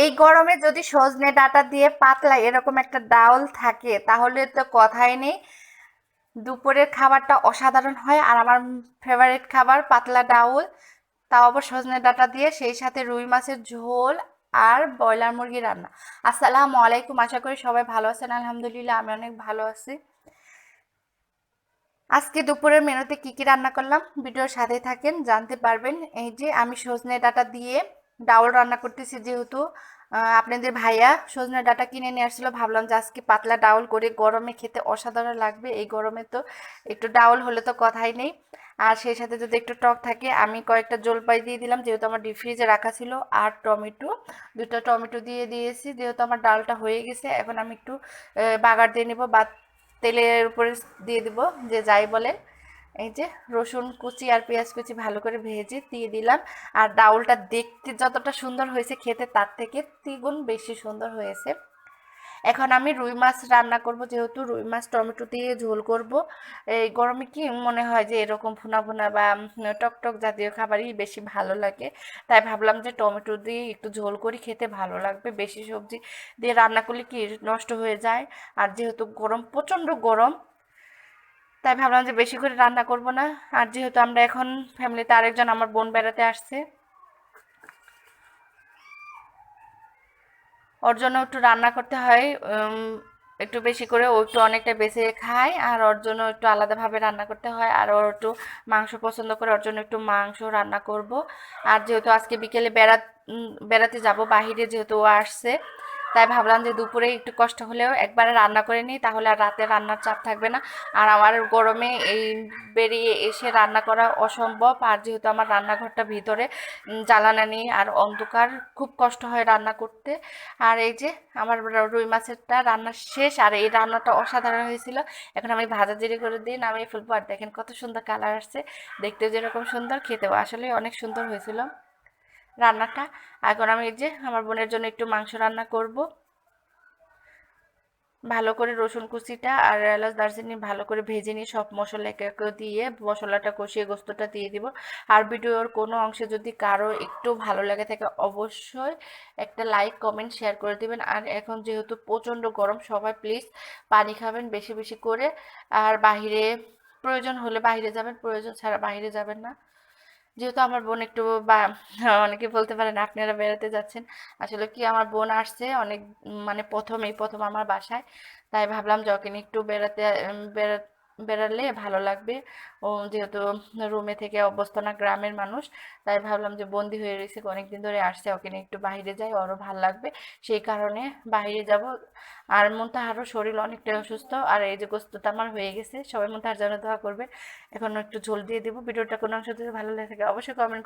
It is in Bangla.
এই গরমে যদি সজনে ডাঁটা দিয়ে পাতলা এরকম একটা ডাউল থাকে, তাহলে তো কথাই নেই। দুপুরের খাবারটা অসাধারণ হয় আর আমার ফেভারিট খাবার পাতলা ডাউল। তাও আবার সজনে ডাঁটা দিয়ে সেই সাথে রুই মাছের ঝোল আর ব্রয়লার মুরগি রান্না। আসসালামু আলাইকুম, আশা করি সবাই ভালো আছেন, আলহামদুলিল্লাহ আমি অনেক ভালো আছি। আজকে দুপুরের মেনুতে কি কি রান্না করলাম? ভিডিওর সাথে থাকেন, জানতে পারবেন। এই যে আমি সজনে ডাঁটা দিয়ে ডাউল রান্না করতেছি যেহেতু। আপনাদের ভাইয়া সজনে ডাটা কিনে নিয়ে আসছিল, ভাবলাম যে আজকে পাতলা ডাউল করে গরমে খেতে অসাধারণ লাগবে, এই গরমে তো একটু ডাউল হলে তো কথাই নেই। আর সেই সাথে যদি একটু টক থাকে, আমি কয়েকটা জলপাই দিয়ে দিলাম, যেহেতু আমার ডিপ ফ্রিজে রাখা ছিল, আর টমেটো দুটো টমেটো দিয়ে দিয়েছি, যেহেতু আমার ডালটা হয়ে গেছে, এখন আমি একটু বাগার দিয়ে নেব, বা তেলের উপরে দিয়ে দিব, যে যাই বলে। এই যে রসুন কুচি আর পেঁয়াজ কুচি ভালো করে ভেজে দিয়ে দিলাম। আর ডাউলটা দেখতে যতটা সুন্দর হয়েছে খেতে, তার থেকে দ্বিগুণ বেশি সুন্দর হয়েছে। এখন আমি রুই মাছ রান্না করব, যেহেতু রুই মাছ টমেটো দিয়ে ঝোল করব। এই গরমে কি মনে হয় যে এরকম ভুনা ভুনা বা টকটক জাতীয় খাবারই বেশি ভালো লাগে? তাই ভাবলাম যে টমেটো দিয়ে একটু ঝোল করি, খেতে ভালো লাগবে। বেশি সবজি দিয়ে রান্না করলে কি নষ্ট হয়ে যায়? আর যেহেতু গরম, প্রচণ্ড গরম তাই ভাবলাম যে বেশি করে রান্না করব না। আর যেহেতু আমরা এখন ফ্যামিলিতে আরেকজন আমার বোন বেড়াতে আসছে। ওর জন্য একটু রান্না করতে হয় একটু বেশি করে। ও একটু অনেকটা বেছে খায় আর ওর জন্য একটু আলাদাভাবে রান্না করতে হয়। আর ওর একটু মাংস পছন্দ করে ওর জন্য একটু মাংস রান্না করব। আর যেহেতু আজকে বিকেলে বেড়া বেড়াতে যাব, বাহিরে যেহেতু ও আসছে তাই ভাবলাম যে দুপুরে একটু কষ্ট হলেও একবারে রান্না করে নিই, তাহলে আর রাতে রান্নার চাপ থাকবে না। আর আমার গরমে এই বেরিয়ে এসে রান্না করা অসম্ভব। আর যেহেতু আমার রান্নাঘরটা ভিতরে জ্বালানা নেই আর অন্ধকার, খুব কষ্ট হয় রান্না করতে। আর এই যে আমার রুই মাছেরটা রান্না শেষ, আর এই রান্নাটা অসাধারণ হয়েছিল। এখন আমি ভাজা জিরে করে দিয়ে নামিয়ে ফেলব। আর দেখেন কত সুন্দর কালার আসছে। দেখতেও যেরকম সুন্দর, খেতেও আসলে অনেক সুন্দর হয়েছিল। রান্নাটা। এখন আমি যে আমার বোনের জন্য একটু মাংস রান্না করব। ভালো করে রসুন কুচিটা আর এলাচ দারচিনি ভালো করে ভেজে নিয়ে সব মশলা একে একে দিয়ে মশলাটা কষিয়ে গোস্তটা দিয়ে দিব। আর ভিডিওর কোনো অংশে যদি কারও একটু ভালো লাগে থাকে অবশ্যই একটা লাইক, কমেন্ট, শেয়ার করে দিবেন। আর এখন যেহেতু প্রচণ্ড গরম, সবাই প্লিজ পানি খাবেন বেশি বেশি করে। আর বাইরে প্রয়োজন হলে বাইরে যাবেন, প্রয়োজন ছাড়া বাইরে যাবেন না। যেহেতু আমার বোন একটু বা অনেকে বলতে পারেন আপনারা বেড়াতে যাচ্ছেন। আসলে কি আমার বোন আসছে অনেক মানে প্রথম এই প্রথম আমার বাসায়। তাই ভাবলাম যখন একটু বেড়াতে বেড়াতে বেড়া বেড়ালে ভালো লাগবে। ও যেহেতু রুমে থেকে অভ্যস্ত না, গ্রামের মানুষ, তাই ভাবলাম যে বন্দি হয়ে রয়েছে, অনেকদিন ধরে আসছে, ওকে নিয়ে একটু বাইরে যাই আরও ভালো লাগবে। সেই কারণে বাইরে যাব। আর মন তা আরও শরীর অনেকটাই অসুস্থ, আর এই যে গোস্তটা আমার হয়ে গেছে, সবাই মন তো আর জন্য দোয়া করবে। এখন একটু ঝোল দিয়ে দেবো, ভিডিওটা কোনো অংশ ভালো লাগে অবশ্যই কমেন্ট